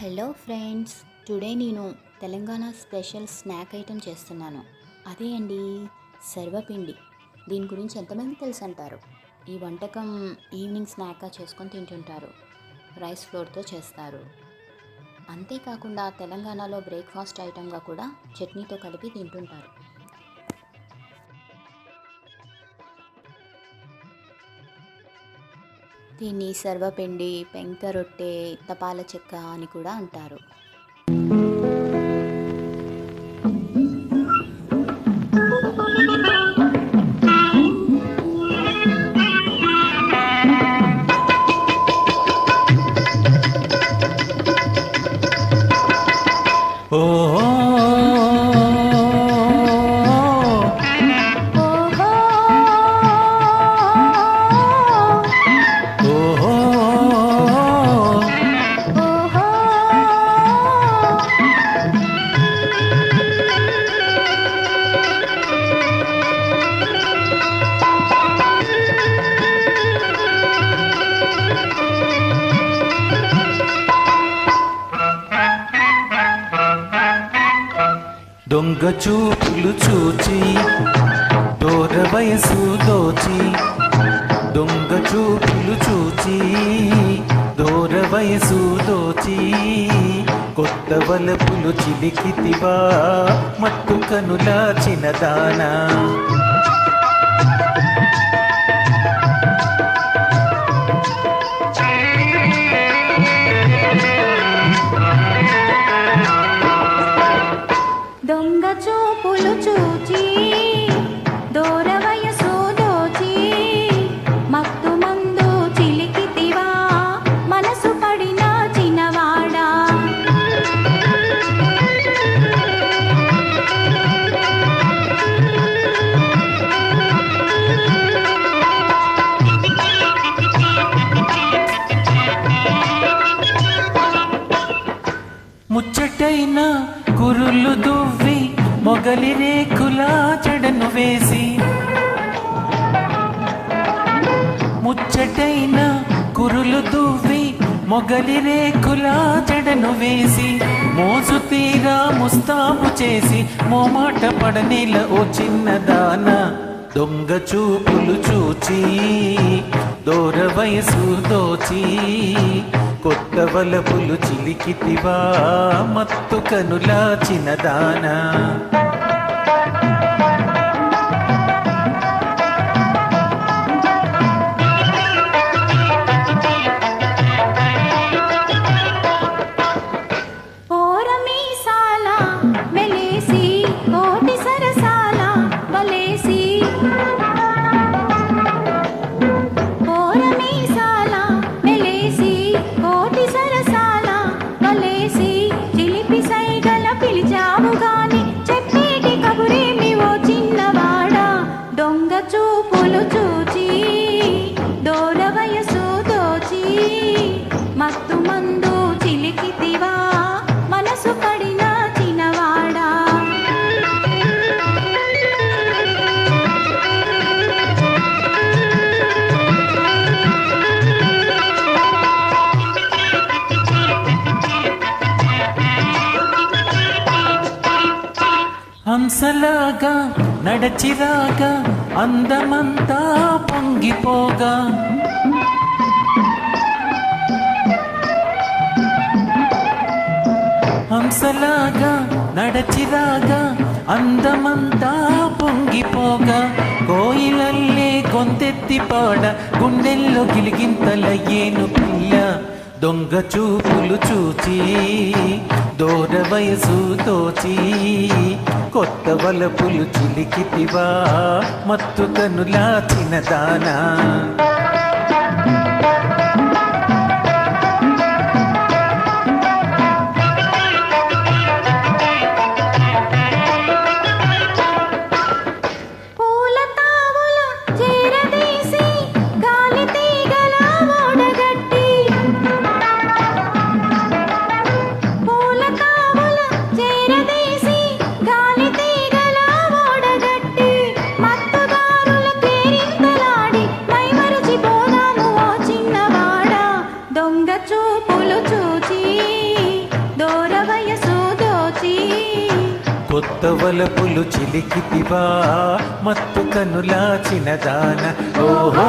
Hello friends today నేను Telangana special snack item చేస్తున్నాను. అదే అండి సర్వపిండి దీని గురించి ఎంతమంది తెలుసు అంటారు? ఈ వంటకం ఈవినింగ్ స్నాక్గా చేసుకొని తింటుంటారు. రైస్ ఫ్లోర్తో చేస్తారు. అంతేకాకుండా తెలంగాణలో బ్రేక్ఫాస్ట్ ఐటెంగా కూడా చట్నీతో కలిపి తింటుంటారు. దీన్ని సర్వపిండి పెంక రొట్టె తపాల చెక్క అని కూడా అంటారు. ఓ దొంగ చూపులు చూచి దూర వయసు దోచి దొంగ చూపులు చూచి దూర వయసు దోచి కొత్త వలపులు చిలికితివా మట్టు కనులా చిన్నదానా ముచ్చటైన కురులు దువ్వి మొగలి రేకులా చెడను వేసి. ముచ్చటైన కురులు దువ్వి మొగలి రేకులా చెడను వేసి. మోసు తీరా ముస్తాబు చేసి మోమాట పడనేల ఓ చిన్నదానా దొంగ చూపులు చూచి దూర వయసు దోచి కొత్త వలపులు చిలికితివా మత్తు కనుల చిన్నదానా మత్తు మందు చిలికితివా మనసు పడిన చిన్నవాడా హంసలాగా నడచిరాగా అందమంతా పొంగిపోగా. హంసలాగా నడచిరాగా అందమంతా పొంగిపోగా కోయిలల్లే గొంతెత్తి పాడ గుండెల్లో గిలిగింతల ఏను పిల్ల. దొంగ చూపులు చూచి దూర వయసు తోచి కొత్త వలపులు చిలికితివా మత్తు కనులా చిన్నదానా కొత్త చిలికితివా మత్తు కనులా చిన్నదాన ఓహో.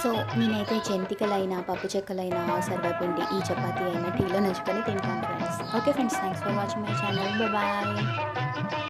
సో నేనైతే జంతికలైనా పప్పు చెక్కలైనా సర్వపిండి ఈ చపాతీ అయినా టీలో నంచుకొని తింటాను friends okay friends thanks for watching my channel bye